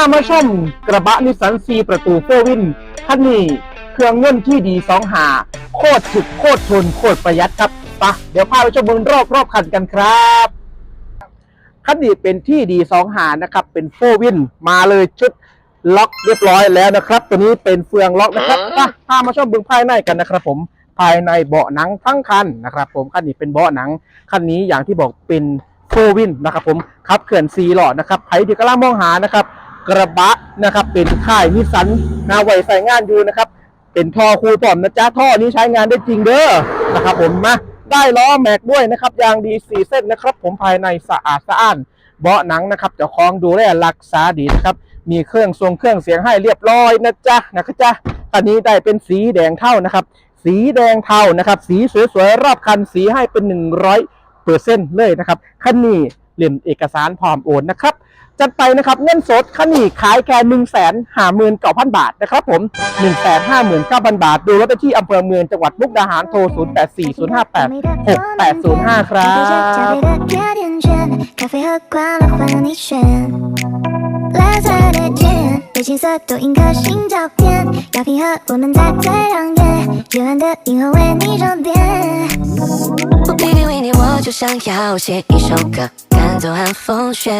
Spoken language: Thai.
ามาชมกระบะนิสสันซีประตูโฟวินคันนี้เครื่องเงินที่ดีสองหา โคตรถึกโคตรทนโคตรประหยัดครับปะเดี๋ยวพาไปชมเมืองรอบรอบคันกันครับคันนี้เป็นที่ดีสองหานะครับ เป็นโฟวินมาเลยชุดล็อกเรียบร้อยแล้วนะครับ ตัวนี้เป็นเฟืองล็อกนะครับปะพามาชมเบื้องภายในกันนะครับ ผมภายในเบาะหนังทั้งคันนะครับ ผมคันนี้เป็นเบาะหนังคันนี้อย่างที่บอกเป็นโฟวินนะครับ ผมขับเขื่อนซีหลอดนะครับใครที่กำลังมองหานะครับ กระบะนะครับ เป็นค่ายนิสันนาไวใส่งานอยู่นะครับ เป็นท่อคูลต่อมนะจ๊ะท่อนี้ใช้งานได้จริงเด้อนะครับผมมาได้ล้อแม็กด้วยนะครับยางดีสี่เส้นนะครับ ผมภายในสะอาดสะอ้านเบาะหนังนะครับเจ้าของดูแลรักษาดีนะครับมีเครื่องทรงเครื่องเสียงให้เรียบร้อยนะจ๊ะนะครับจ๊ะอันนี้ได้เป็นสีแดงเท่านะครับ สีแดงเทานะครับ สีสวยๆรอบคันสีให้เป็น 100เปอร์เซ็นต์เลยนะครับคันนี้เล่มเอกสารพร้อมโอนนะครับ จัดไปนะครับเงินสดคันนี้ขายแค่หนึ่งแสนห้าหมื่นเก้าพันบาทนะครับผมหนึ่งแสนห้าหมื่นเก้าพันบาท ดูรถได้ที่อำเภอเมืองจังหวัดมุกดาหารโทรศูนย์แปดสี่ศูนย์ห้าแปดหกแปดศูนย์ห้าครับ 加倍的甜甜圈，咖啡和快乐换你选。蓝色的天，被青色都印颗心照片，药品和我们在最亮眼，夜晚的银河为你装点。我 baby 为你，我就想要写一首歌，感动和风雪。